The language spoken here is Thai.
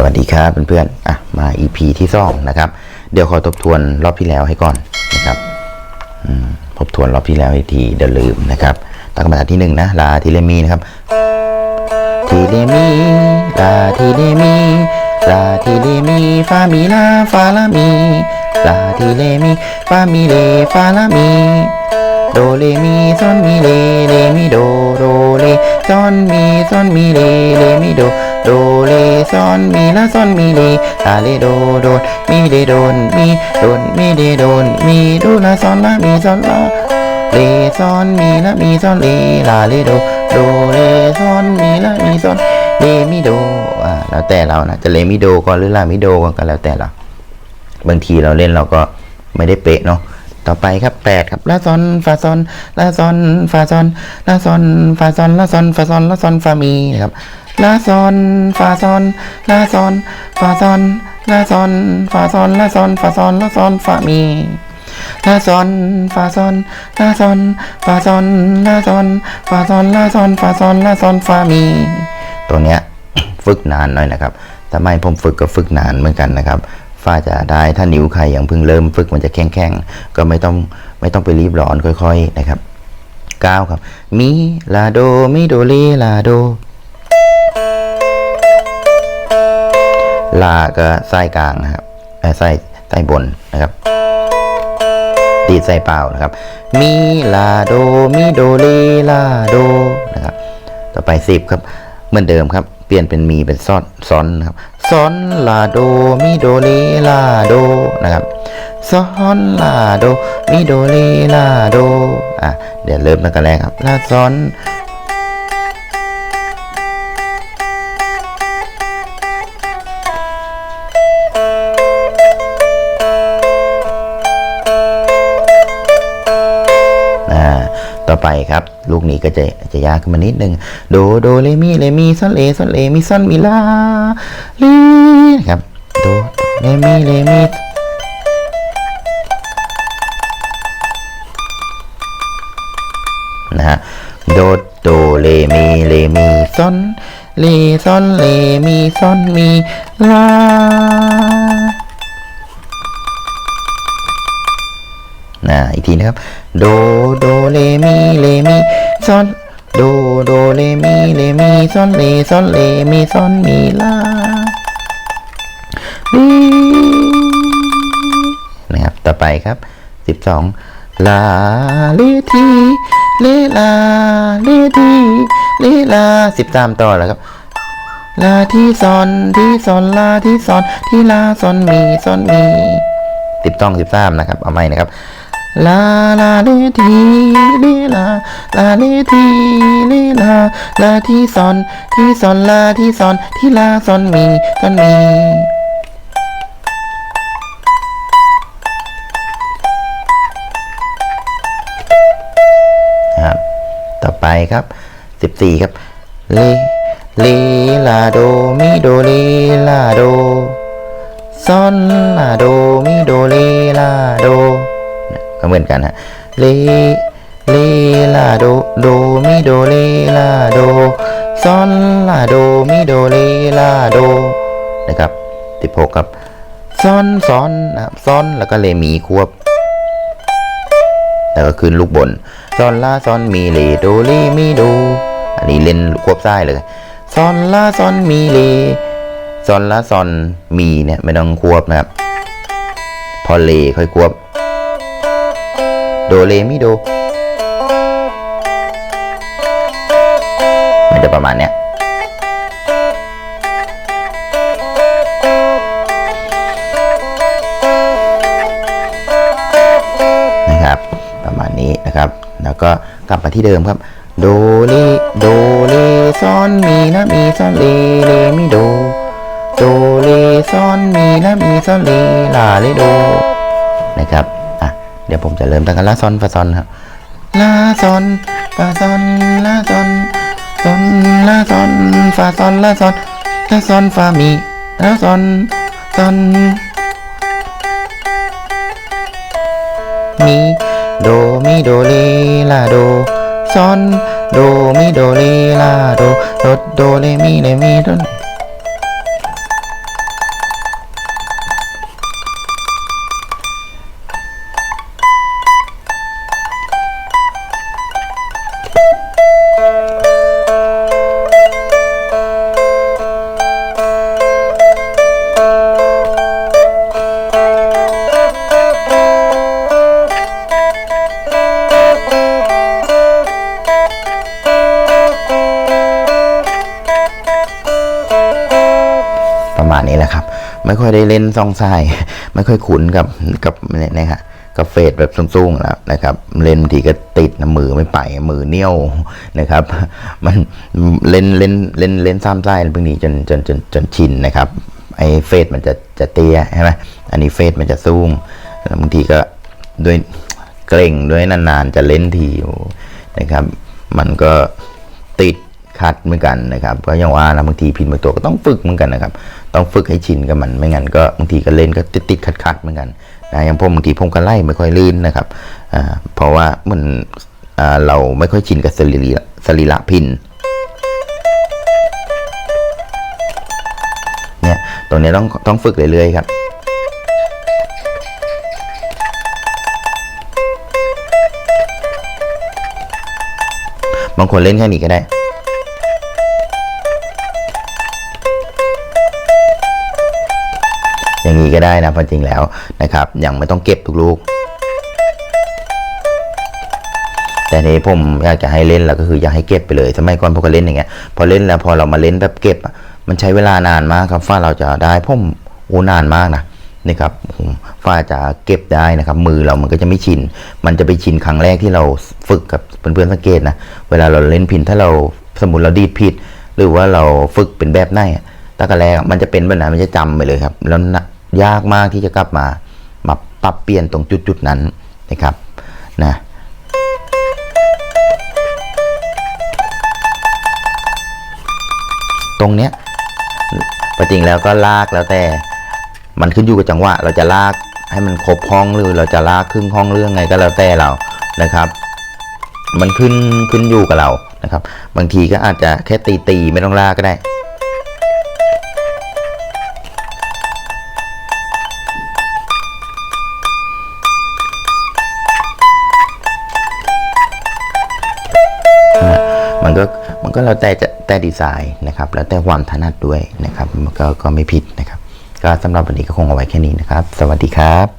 สวัสดีครับเพื่อนๆอะมา EP ที่สองนะครับ เดี๋ยวขอทบทวนรอบที่แล้วให้ก่อนนะครับทบทวนรอบที่แล้วอีกทีเดี๋ยวลืมนะครับตั้งคำถามที่หนึ่งนะลาทีเลมีนะครับทีเลมีลาทีเลมีลาทีเลมีฟามีลาฟาลามีลาทีเลมีฟามีเลฟาลามีโดเรมีซอนมีเลเลมีโดโดเลซอนมีซอนมีเลเลมีโด โดเลซอนมีลาซอนมีเลลาเลโดโดนมีเลโดนมีโดนมีเลโดนมีโดลาซอนลามีซอนลาเลซอนมีลามีซอนเลลาเลโดโดเลซอนมีลามีซอนเลมีโดอ่าแล้วแต่เรานะจะเลมีโดก่อนหรือลามิโดก่อนก็แล้วแต่เราบางทีเราเล่นเราก็ไม่ได้เป๊ะเนาะต่อไปครับแปดครับลาซอนฟาซอนลาซอนฟาซอนลาซอนฟาซอนลาซอนฟาซอนลาซอนฟามีนะครับ ลาซอนฟาซอนลาซอนฟาซอนลาซอนฟาซอนลาซอนฟาซอนลาซอนฟามีลาซอนฟาซอนลาซอนฟาซอนลาซอนฟาซอนลาซอนฟาซอนลาซอนฟามี ตัวเนี้ยฝึกนานหน่อยนะครับทำไมผมฝึกก็ฝึกนานเหมือนกันนะครับฝ้าจะได้ถ้านิ้วใครยังเพิ่งเริ่มฝึกมันจะแข็งๆก็ไม่ต้องไม่ต้องไปรีบร้อนค่อย ๆนะครับเก้าครับ มีลาโด มิโดเลลาโด ลาก็ไส้กลางนะครับไส้ไส้บนนะครับตีไส้เปล่านะครับ มีลาโดมิโดเลลาโดนะครับ ต่อไปสิบครับ เหมือนเดิมครับ เปลี่ยนเป็นมีเป็นซอนซอนนะครับซอนลาโดมิโดเลลาโดนะครับซอนลาโดมิโดเลลาโดอะเดี๋ยวเริ่มตั้งแต่แรกครับลาซอน ลูกนี้ก็จะจะยากขึ้นมานิดนึงโดโดเลมีเลมีซอนเลซอนเลมีซอนมีลาลีนะครับโดเลมีเลมีนะฮะโดโดเลมีเลมีซอนเลซอนเลมีซอนมีลานะอีกทีนะครับ โดโดเลมีเลมีซอนโดโดเลมีเลมีซอนเลซอนเลมีซอนมีลาลีนะครับต่อไปครับ12ลาเลทีเลลาเลทีเลลา13ต่อแล้วครับลาที่ซอนที่ซอนลาที่ซอนที่ลาซอนมีซอนมีสิบต้องสิบสามนะครับ เอาใหม่นะครับ ลาลาเลทีเลลาลาเลทีเลลาลาที่ซอนที่ซอนลาที่ซอนที่ลาซอนมีซอนมีครับต่อไปครับสิบสี่ครับเลเลลาโดมิโดเลลาโดซอนลาโดมิโดเลลาโด ก็เหมือนกันฮะเลเลลาโดโดมิโดเลลาโดซอนลาโดมิโดเลลาโดนะครับสิบหกครับซอนซอนนะครับซอนแล้วก็เลมีควบแล้วก็ขึ้นลูกบนซอนลาซอนมีเลโดเลมีโดอันนี้เล่นควบซ้ายเลยซอนลาซอนมีเลซอนลาซอนมีเนี่ยไม่ต้องควบนะครับ พอเลค่อยควบ โดเลมีโด มันจะประมาณเนี้ยนะครับประมาณนี้นะครับ แล้วก็กลับมาที่เดิมครับโดเลโดเลซอนมีนะมีซอนเลเลมีโดโดเลซอนมีนะมีซอนเลลาเลโดนะครับ เดี๋ยวผมจะเริ่มตั้งแต่ลาซอนฟาซอนครับลาซอนฟาซอนลาซอนซอนลาซอนฟาซอนลาซอนลาซอนฟามีลาซอนซอนมีโดมิโดเลลาโดซอนโดมิโดเลลาโดโดโดเลมีเลมีโด นี้แหละครับ ไม่ค่อยได้เล่นซองไส้ไม่ค่อยคุ้นกับกับเนี่ยนะฮะกับเฟดแบบสูงๆแล้วนะครับ เล่นบางทีก็ติดนะมือไม่ไปมือเนี้ยวนะครับ มันเล่นเล่นเล่นเล่นซ้ำไส้บางทีจนจนจนจนชินนะครับไอ้เฟดมันจะจะเตี้ยใช่ไหมอันนี้เฟดมันจะสูงแล้วบางทีก็ด้วยเกรงด้วยนานๆจะเล่นทีนะครับ มันก็ ติดขัดเหมือนกันนะครับก็ย่างว่านะบางทีพินบางตัวก็ต้องฝึกเหมือนกันนะครับ ต้องฝึกให้ชินกับมันไม่งั้นก็บางทีก็เล่นก็ติดติดขัดขัดๆเหมือนกันนะอย่างผมบางทีผมก็ไล่ไม่ค่อยลื่นนะครับอ่าเพราะว่ามันอ่าเราไม่ค่อยชินกับสรีระสรีระพินเนี่ยตรงนี้ต้องต้องฝึกเรื่อยๆครับบางคนเล่นแค่นี้ก็ได้ อย่างนี้ก็ได้นะพอจริงแล้วนะครับยังไม่ต้องเก็บทุกลูก แต่นี้ผมอยากจะให้เล่นแล้วก็คืออยากให้เก็บไปเลยสมัยก่อนพวกก็เล่นอย่างเงี้ยพอเล่นแล้วพอเรามาเล่นแบบเก็บมันใช้เวลานานมากครับฝ้าเราจะได้ผมโอ้นานมากนะนี่ครับฝ้าจะเก็บได้นะครับ มือเรามันก็จะไม่ชิน มันจะไปชินครั้งแรกที่เราฝึกกับเพื่อนๆสังเกตนะ เวลาเราเล่นพินถ้าเราสมมติเราดีดผิด หรือว่าเราฝึกเป็นแบบไหนอะตั้งแต่แรกมันจะเป็นแบบนั้นมันจะจำไปเลยครับ แล้ว ยากมากที่จะกลับมา มาปรับเปลี่ยนตรงจุดๆนั้นนะครับนะตรงเนี้ยปจริงแล้วก็ลากแล้วแต่ มันขึ้นอยู่กับจังหวะ เราจะลากให้มันครบห้องหรือเราจะลากครึ่งห้องเรื่องไงก็แล้วแต่เรานะครับ มันขึ้นขึ้นอยู่กับเรานะครับ บางทีก็อาจจะแค่ตีตีไม่ต้องลากก็ได้ มันก็มันก็แล้วแต่จะแต่ดีไซน์นะครับแล้วแต่ความถนัดด้วยนะครับมันก็ก็ไม่ผิดนะครับ ก็สำหรับวันนี้ก็คงเอาไว้แค่นี้นะครับ สวัสดีครับ